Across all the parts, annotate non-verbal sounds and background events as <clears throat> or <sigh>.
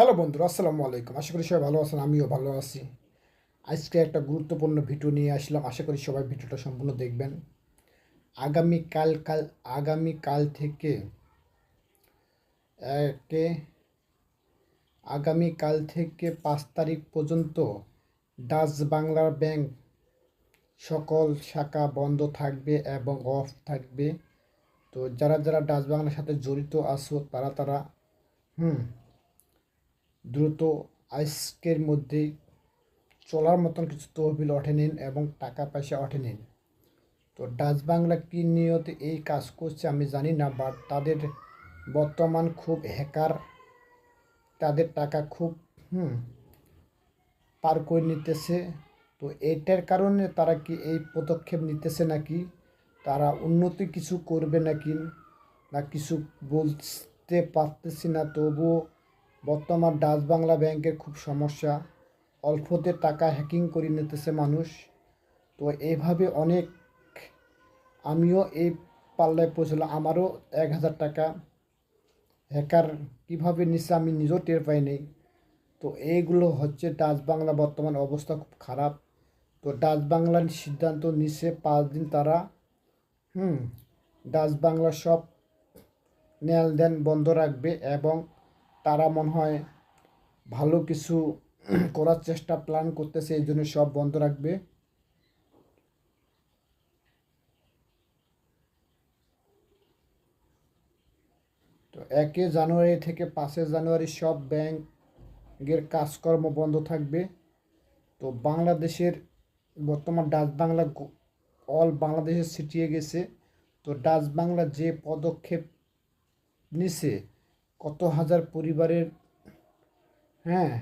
Hello বন্ধুরা, আসসালামু আলাইকুম। আশা করি সবাই ভালো আছেন, আমিও ভালো আছি। আজকে একটা গুরুত্বপূর্ণ ভিডিও নিয়ে আসলাম, আশা করি সবাই ভিডিওটা সম্পূর্ণ দেখবেন। আগামী কাল কাল আগামী কাল থেকে একে আগামী কাল থেকে পাঁচ তারিখ পর্যন্ত ডাচ বাংলার ব্যাংক সকল শাখা বন্ধ থাকবে এবং অফ থাকবে। তো যারা যারা ডাচ বাংলার সাথে জড়িত আছো, তারা তারা, হুম দ্রুত আজকের মধ্যেই চলার মতন কিছু তহবিল ওঠে নিন এবং টাকা পয়সা ওঠে নিন। তো ডাচ বাংলা কী নিয়ত এই কাজ করছে আমি জানি না বাট তাদের বর্তমান খুব হ্যাকার। তাদের টাকা খুব, হুম, পার করে নিতেছে। তো এটার কারণে তারা কি এই পদক্ষেপ নিতেছে নাকি? তারা উন্নতি কিছু করবে নাকি? না কিছু বলতে পারতেছি না, তবুও বর্তমান ডাচ বাংলা ব্যাংকের খুব সমস্যা। অল্পতে টাকা হ্যাকিং করে নিতেছে মানুষ। তো এইভাবে অনেক আমিও এই পাল্লায় পৌঁছলাম। আমারও এক হাজার টাকা হ্যাকার কীভাবে নিচ্ছে আমি নিজেও টের পাই নেই। তো এইগুলো হচ্ছে ডাচ বাংলা বর্তমান অবস্থা খুব খারাপ। তো ডাচ বাংলার সিদ্ধান্ত নিচ্ছে পাঁচ দিন তারা। হুম, ডাচ বাংলা সব নেল দেন বন্ধ রাখবে এবং তারা মনে হয় ভালো কিছু <clears throat> করার চেষ্টা প্ল্যান করতেছে, এই জন্য সব বন্ধ রাখবে। তো একে জানুয়ারি থেকে পাঁচে জানুয়ারি সব ব্যাংকের কাজকর্ম বন্ধ থাকবে। তো বাংলাদেশের বর্তমান ডাচ বাংলা অল বাংলাদেশে ছিটিয়ে গেছে। তো ডাচ বাংলা যে পদক্ষেপ নিছে কত হাজার পরিবারের হ্যাঁ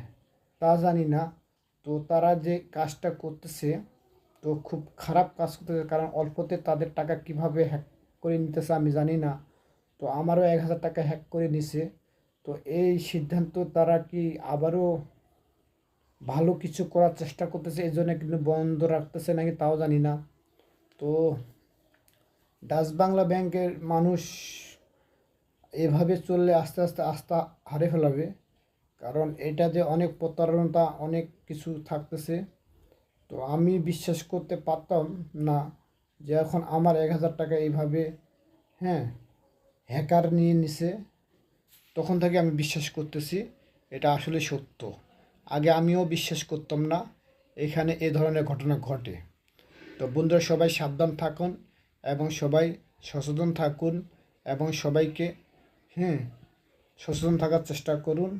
তা জানি না। তো তারা যে কাজটা করতেছে, তো খুব খারাপ কাজ করতেছে, কারণ অল্পতে তাদের টাকা কীভাবে হ্যাক করে নিতেছে আমি জানি না। তো আমারও এক হাজার টাকা হ্যাক করে নিছে। তো এই সিদ্ধান্ত তারা কি আবারও ভালো কিছু করার চেষ্টা করতেছে, এই জন্য কিন্তু বন্ধ রাখতেছে নাকি তাও জানি না। তো ডাচ বাংলা ব্যাংকের মানুষ এভাবে চললে আস্তে আস্তে আস্থা হারে ফেলাবে। কারণ এটাতে অনেক প্রতারণতা অনেক কিছু থাকতেছে। তো আমি বিশ্বাস করতে পারতাম না যে এখন আমার এক হাজার টাকা এইভাবে হ্যাঁ হ্যাকার নিয়ে নিছে। তখন থেকে আমি বিশ্বাস করতেছি এটা আসলে সত্য। আগে আমিও বিশ্বাস করতাম না এখানে এ ধরনের ঘটনা ঘটে। তো বন্ধুরা সবাই সাবধান থাকুন এবং সবাই সচেতন থাকুন এবং সবাইকে হ্যাঁ সচেতন থাকার চেষ্টা করুন।